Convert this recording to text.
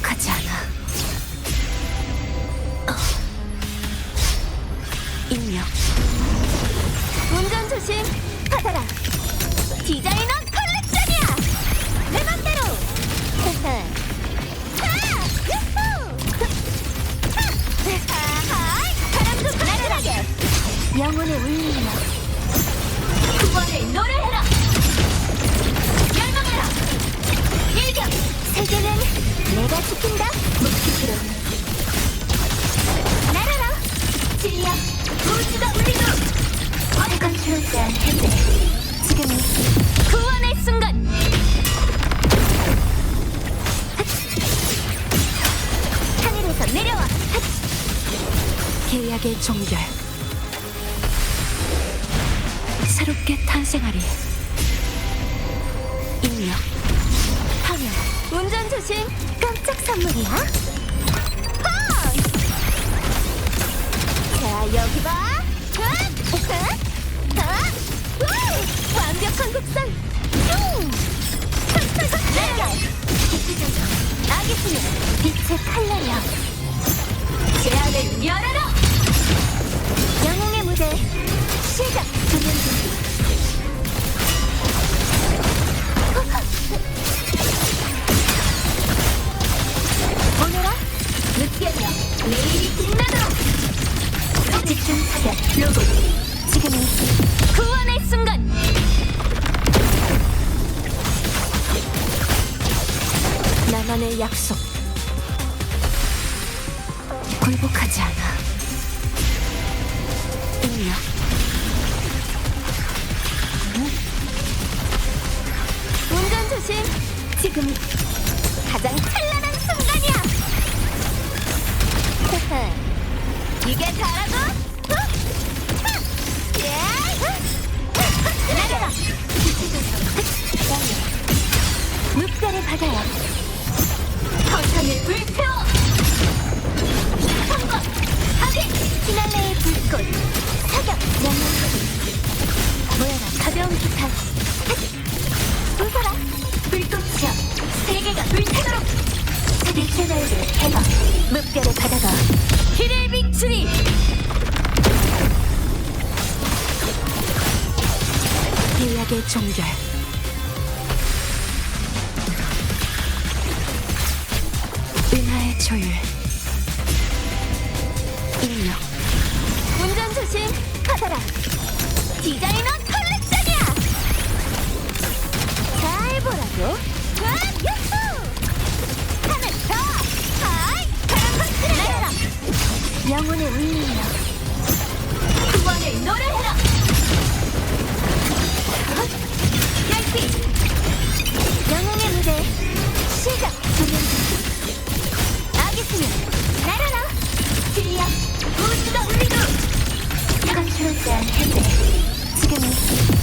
행복하지 않아. 어. 입력. 운전 조심. 받아라. 디자이너 컬렉션이야. 내 맘대로. 바람도 나른하게 영혼의 울림. 구원의 노래. 내가 지킨다 날아라 진리야 우주가 울리도록 컨트롤자 해제 지금이 구원의 순간 하늘에서 내려와 계약의 종결. 새롭게 탄생하리. 인력. 파멸. 운전 조심 깜짝 선물이야 하! 자 여기 봐! 완벽한 곡선 슝! 흑흑흑 빛의 칼날이야 제안을 열어라 영웅의 무대 시작 준 집중 사격 로봇 지금이 구원의 순간 나만의 약속. 굴복하지 않아. 인력. 운전 조심 지금이 가장 찬란한 순간이야 이게 다라고? 묵살의 바다야 허상을 불태워 성공 하게 피날레의 불꽃. 사격! 모여라 가벼운 기타. 웃어라 불꽃이여 세계가 불타도록! 빛의 날개 해봐 묵별의 바다가 계약의 종결. 은하의 조율. 인력. 운전 조심 받아라 디자이너 컬렉션이야. 잘 보라고. 와 유후 하늘 더 하이 바람 컨트롤 날아라 영혼의 울림이여 구원을 노래해라 잠깐 했네. 지금